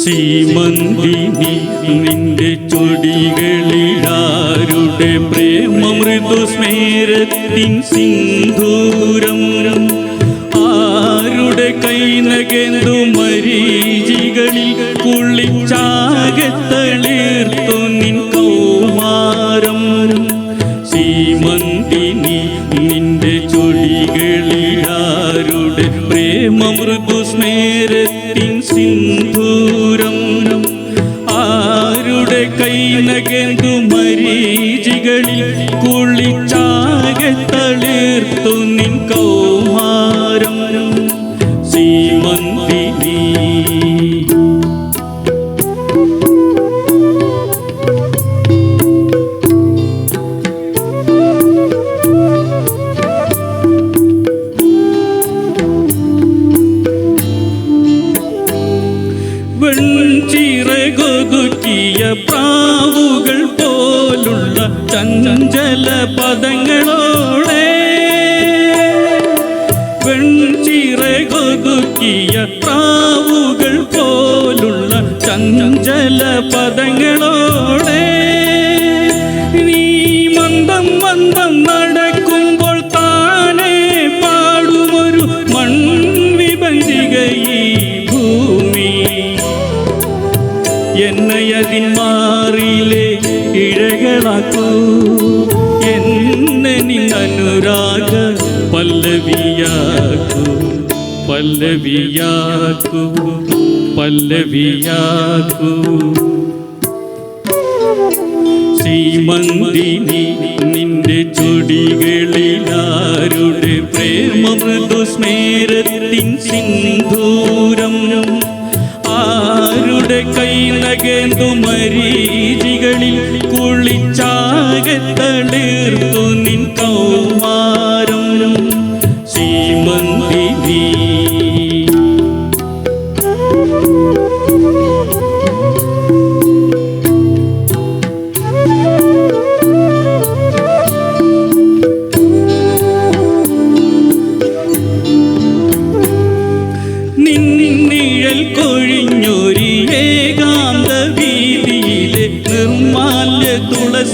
സീമന്തിനി നിന്റെ ചൊടികളിലാരുടെ പ്രേമമൃദു സിന്ദൂരം കുളിച്ചാകത്തളിർത്തു നിൻ കൗമാരം. സീമന്തിനി നിന്റെ ചൊടികളിലാരുടെ പ്രേമമൃദു സ്മേരത്തിൻ സിന്ദൂരം. ആരുടെ കൈനകെന്തു മരീചികളിൽ കുളിച്ചാകത്തളിർത്തു നിൻ കൗമാരം പ്രാവുകൾ പോലുള്ള ചഞ്ചല പദങ്ങളോടെ വെൺചിറകൊതുക്കിയ പ്രാവുകൾ പോലുള്ള ചഞ്ചല പദങ്ങളോടെ എന്നെ അതിൻ മാറിയിലെ ഇഴകളാക്കൂ. എന്നെ അനുരാഗ പല്ലവിയാക്കൂ. പല്ലവിയാക്കൂ. പല്ലവിയാക്കൂ. ശ്രീമന്തിനി നിന്റെ ചൊടികളിലാരുടെ പ്രേമമൃദു സിന്ധൂ. കൈ നകേന്തു മരീചികളിൽ കുളിച്ചാകത്തളിർത്തു നിൻ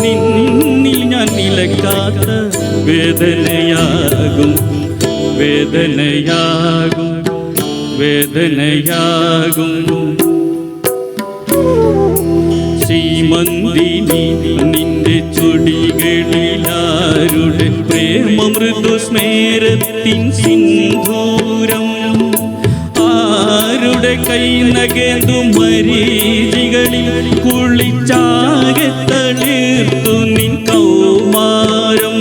നിന്നിൽ ഞാൻ നിലക്കാത്ത വേദനയാകും. വേദനയാകും. വേദനയാകും. ശ്രീമന്തി നിന്റെ ചുടികളിലാരുടെ പ്രേമമൃദു സ്മേരത്തിൻ ആരുടെ കൈ നകേന്തു മരീചികളിൽ കുളിച്ചാകത്തളിർത്തു നിൻ കൗമാരം.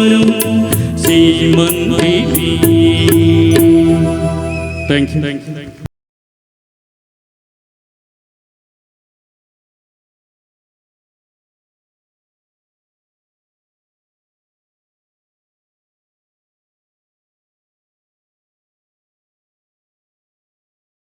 ശ്രീമന്തിനി താങ്ക് യു താങ്ക് യു